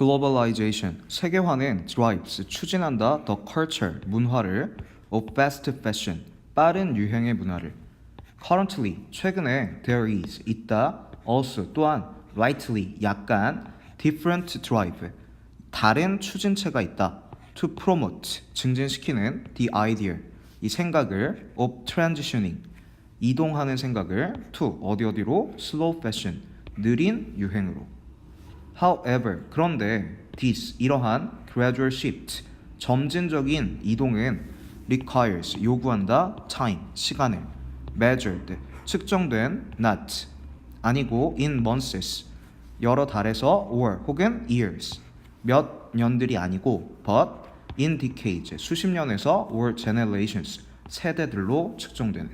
Globalization 세계화는 drives 추진한다 the culture 문화를 of fast fashion 빠른 유행의 문화를 currently 최근에 there is 있다 also 또한 rightly 약간 different drive 다른 추진체가 있다 to promote 증진시키는 the idea 이 생각을 of transitioning 이동하는 생각을 to 어디 어디로 slow fashion 느린 유행으로 However, 그런데 this 이러한 gradual shift 점진적인 이동은 requires 요구한다 time 시간을 measured 측정된 not 아니고 in months 여러 달에서 or 혹은 years 몇 년들이 아니고 but in decades 수십 년에서 or generations 세대들로 측정되는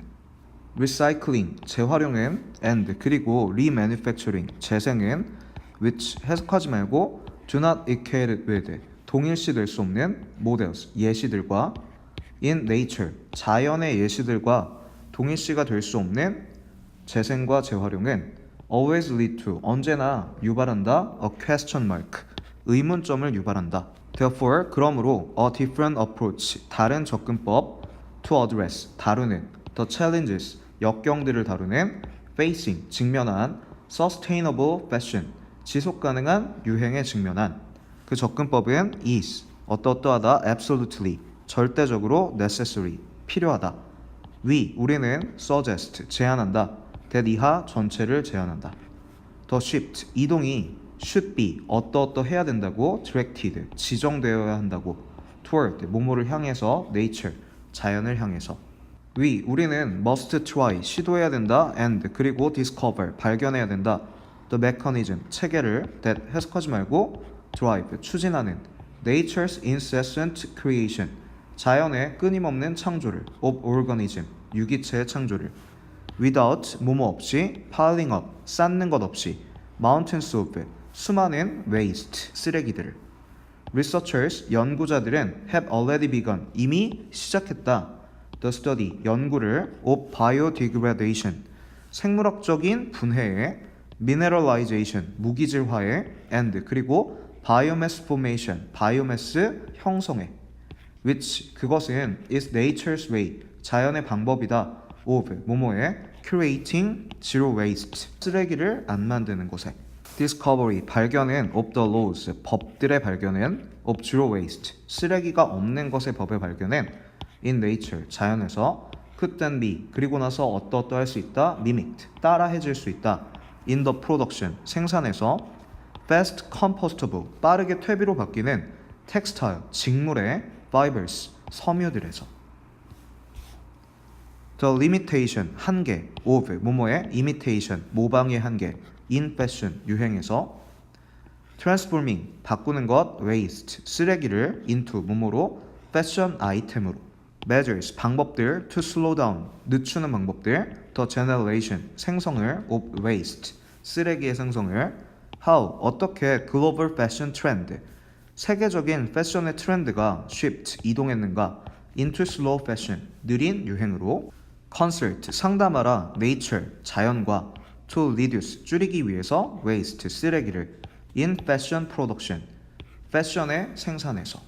recycling 재활용은 and 그리고 remanufacturing 재생은 which 해석하지 말고 do not equate with 동일시 될 수 없는 models 예시들과 in nature 자연의 예시들과 동일시가 될 수 없는 재생과 재활용은 always lead to 언제나 유발한다 a question mark 의문점을 유발한다 therefore 그러므로 a different approach 다른 접근법 to address 다루는 the challenges 역경들을 다루는 facing 직면한 sustainable fashion 지속 가능한 유행에 직면한 그 접근법은 is 어떠어떠하다 absolutely 절대적으로 necessary 필요하다. we 우리는 suggest 제안한다. that 이하 전체를 제안한다. the shift 이동이 should be 어떠어떠 해야 된다고 directed 지정되어야 한다고 toward 모모를 향해서 nature 자연을 향해서. we 우리는 must try 시도해야 된다 and 그리고 discover 발견해야 된다 the mechanism 체계를 that 해석하지 말고 drive 추진하는 nature's incessant creation 자연의 끊임없는 창조를 of organism 유기체의 창조를 without 뭐뭐 없이 piling up 쌓는 것 없이 mountains of 수많은 waste 쓰레기들을 researchers 연구자들은 have already begun 이미 시작했다 the study 연구를 of biodegradation 생물학적인 분해의 mineralization 무기질화에 and 그리고 biomass formation 바이오매스 형성에 which 그것은 is nature's way 자연의 방법이다 of 뭐뭐의 creating zero waste 쓰레기를 안 만드는 곳에 discovery 발견은 of the laws 법들의 발견은 of zero waste 쓰레기가 없는 것의 법의 발견은 in nature 자연에서 could then be 그리고 나서 어떠어떠 할 수 있다 mimicked 따라해질 수 있다 in the production 생산에서 fast compostable 빠르게 퇴비로 바뀌는 textile 직물의 fibers 섬유들에서 the limitation 한계 of 뭐뭐의 imitation 모방의 한계 in fashion 유행에서 transforming 바꾸는 것 waste 쓰레기를 into 뭐뭐로 fashion 아이템으로 measures 방법들 to slow down 늦추는 방법들 the generation 생성을 of waste 쓰레기의 생성을 how 어떻게 global fashion trend 세계적인 패션의 트렌드가 shift 이동했는가 into slow fashion 느린 유행으로 consult 상담하라 nature 자연과 to reduce 줄이기 위해서 waste 쓰레기를 in fashion production 패션의 생산에서